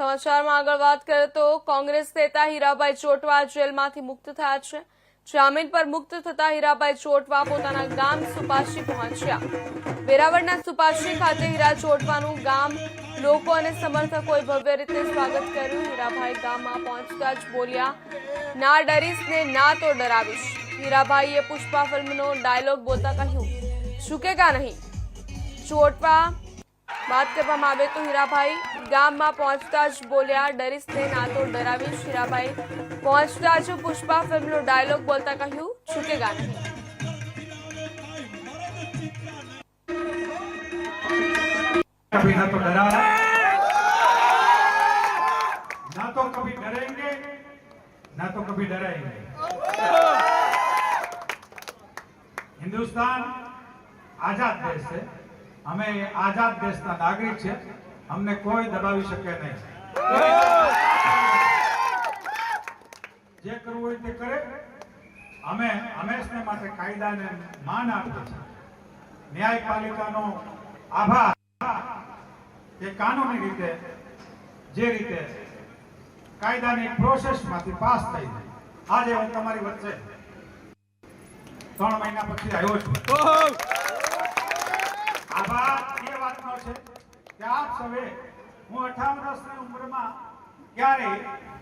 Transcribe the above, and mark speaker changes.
Speaker 1: સમાચારમાં આગળ વાત કરીએ તો કોંગ્રેસ નેતા હીરાભાઈ ચોટવા જેલમાંથી મુક્ત થયા છે. જામીન પર મુક્ત થતા હીરાભાઈ ચોટવા પોતાના ગામ સુપાશી પહોંચ્યા. વેરાવળના સુપાશી ખાતે હીરા ચોટવાનું ગામ લોકો અને સમર્થકોએ ભવ્ય રીતે સ્વાગત કર્યું. હીરાભાઈ ગામમાં પહોંચતા જ બોલ્યા, ના ડરીશ ને ના તો ડરાવીશ. હીરાભાઈએ પુષ્પા ફિલ્મનો ડાયલોગ બોલતા કહ્યું, ઝુકેગા નહીં. ચોટવા વાત કરવામાં આવે તો હીરાભાઈ ગામમાં પહોંચતા જ બોલ્યા ડરીશ ને ના તો ડરાવીશ હીરાભાઈ પહોંચતા જ પુષ્પા ફિલ્મનો ડાયલોગ બોલતા કહ્યું છૂકેગા નહીં
Speaker 2: कभी ना तो डरा ना तो कभी डरेंगे ना तो कभी डराएंगे હિન્દુસ્તાન આઝાદ દેશ છે અમે આઝાદ દેશના નાગરિક છે. અમને કોઈ દબાવી શકે નહીં. જે કરવું હોય તે કરે. અમે હંમેશને માટે કાયદાને માન આપીએ છીએ. ન્યાયપાલિકાનો આભાર. કે કાનૂની રીતે, જે રીતે કાયદાની પ્રોસેસમાંથી પાસ થઈ આજે હું તમારી વચ્ચે ત્રણ મહિના પછી આવ્યો છું. આભાર. એ વાતનો છે. કે આપ સૌએ હું અઠાવન વર્ષની ઉંમરમાં ક્યારેય